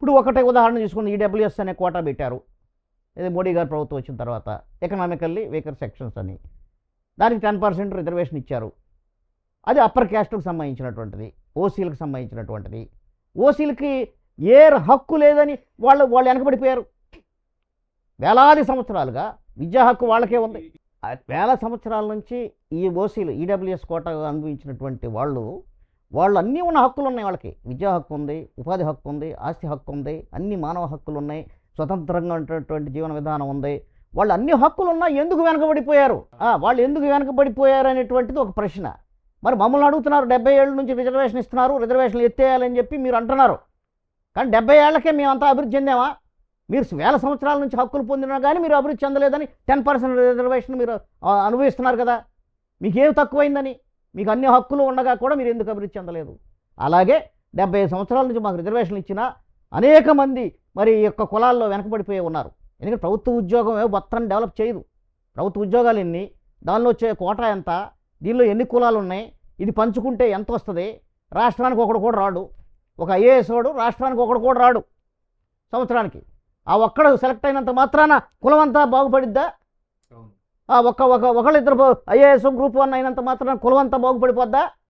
ఇప్పుడు ఒకటే ఉదాహరణ తీసుకుని ఈడబ్ల్యూఎస్ అనే కోటా పెట్టారు. ఇది మోడీ గారు ప్రభుత్వం వచ్చిన తర్వాత ఎకనామికల్లీ వీకర్ సెక్షన్స్ అని. దానికి టెన్ పర్సెంట్ రిజర్వేషన్ ఇచ్చారు. అది అప్పర్ క్యాస్ట్కు సంబంధించినటువంటిది ఓసీలకు సంబంధించినటువంటిది. ఓసీలకి ఏ హక్కు లేదని వాళ్ళు వాళ్ళు వెనకబడిపోయారు. వేలాది సంవత్సరాలుగా విద్యా హక్కు వాళ్ళకే ఉంది. వేల సంవత్సరాల నుంచి ఈ ఓసీలు ఈడబ్ల్యూఎస్ కోట అనుభవించినటువంటి వాళ్ళు వాళ్ళు అన్నీ ఉన్న హక్కులు ఉన్నాయి వాళ్ళకి. విద్యా హక్కు ఉంది ఉపాధి హక్కు ఉంది ఆస్తి హక్కు ఉంది అన్ని మానవ హక్కులు ఉన్నాయి స్వతంత్రంగా ఉన్నటువంటి జీవన విధానం ఉంది. వాళ్ళు అన్ని హక్కులు ఉన్నా ఎందుకు వెనకబడిపోయారు? వాళ్ళు ఎందుకు వెనకబడిపోయారు అనేటువంటిది ఒక ప్రశ్న. మరి మమ్మల్ని అడుగుతున్నారు డెబ్బై ఏళ్ళ నుంచి రిజర్వేషన్ ఇస్తున్నారు రిజర్వేషన్లు ఎత్తేయాలని చెప్పి మీరు అంటున్నారు. కానీ డెబ్బై ఏళ్ళకే మేమంతా అభివృద్ధి చెందామా? మీరు వేల సంవత్సరాల నుంచి హక్కులు పొందినా కానీ మీరు అభివృద్ధి చెందలేదని టెన్ పర్సెంట్ రిజర్వేషన్ మీరు అనుభవిస్తున్నారు కదా. మీకేం తక్కువైందని? మీకు అన్ని హక్కులు ఉండగా కూడా మీరు ఎందుకు అభివృద్ధి చెందలేదు? అలాగే డెబ్బై సంవత్సరాల నుంచి మాకు రిజర్వేషన్లు ఇచ్చిన అనేక మంది మరి ఈ యొక్క కులాల్లో వెనకబడిపోయి ఉన్నారు. ఎందుకంటే ప్రభుత్వ ఉద్యోగం ఏమో మొత్తం డెవలప్ చేయదు. ప్రభుత్వ ఉద్యోగాలు ఎన్ని? దానిలో వచ్చే కోటా ఎంత? దీనిలో ఎన్ని కులాలు ఉన్నాయి? ఇది పంచుకుంటే ఎంత వస్తుంది? రాష్ట్రానికి ఒకడు కూడా రాడు. ఒక ఐఏఎస్ వాడు రాష్ట్రానికి ఒకడు కూడా రాడు. సంవత్సరానికి. ఆ ఒక్కడు సెలెక్ట్ అయినంత మాత్రాన కులం అంతా బాగుపడిద్దా? ఒక ఒక ఒకళ్ళిద్దరు ఐఏఎస్ గ్రూప్ వన్ అయినంత మాత్రం కులం బాగుపడిపోద్దా?